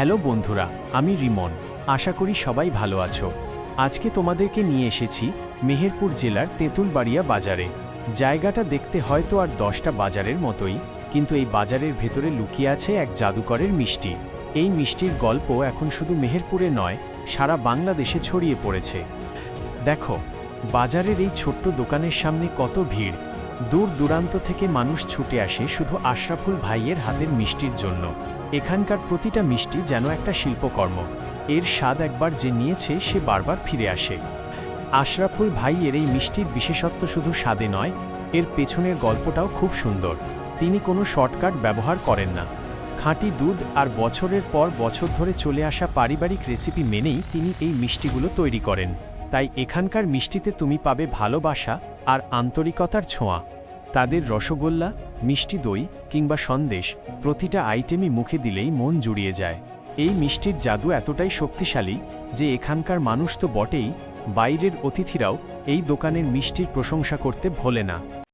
Hello বন্ধুরা, আমি রিমন। আশা করি সবাই ভালো আছো। আজকে তোমাদেরকে নিয়ে এসেছি মেহেরপুর জেলার তেঁতুলবাড়িয়া বাজারে। জায়গাটা দেখতে হয়তো আর দশটা বাজারের মতোই, কিন্তু এই বাজারের ভেতরে লুকিয়ে আছে এক জাদুকরের মিষ্টি। এই মিষ্টির গল্প এখন শুধু মেহেরপুরে নয়, সারা বাংলাদেশে ছড়িয়ে পড়েছে। দেখো, বাজারের এই ছোট্ট দোকানের সামনে কত ভিড়। দূর দূরান্ত থেকে মানুষ ছুটে আসে শুধু আশরাফুল ভাইয়ের হাতের মিষ্টির জন্য। এখানকার প্রতিটা মিষ্টি যেন একটা শিল্পকর্ম। এর স্বাদ একবার যে নিয়েছে, সে বারবার ফিরে আসে। আশরাফুল ভাইয়ের এই মিষ্টির বিশেষত্ব শুধু স্বাদে নয়, এর পেছনের গল্পটাও খুব সুন্দর। তিনি কোনো শর্টকাট ব্যবহার করেন না। খাঁটি দুধ আর বছরের পর বছর ধরে চলে আসা পারিবারিক রেসিপি মেনেই তিনি এই মিষ্টিগুলো তৈরি করেন। তাই এখানকার মিষ্টিতে তুমি পাবে ভালোবাসা আর আন্তরিকতার ছোঁয়া। তাদের রসগোল্লা, মিষ্টি দই কিংবা সন্দেশ প্রতিটা আইটেমই মুখে দিলেই মন জুড়িয়ে যায়। এই মিষ্টির জাদু এতটাই শক্তিশালী যে এখানকার মানুষ তো বটেই, বাইরের অতিথিরাও এই দোকানের মিষ্টির প্রশংসা করতে ভোলে না।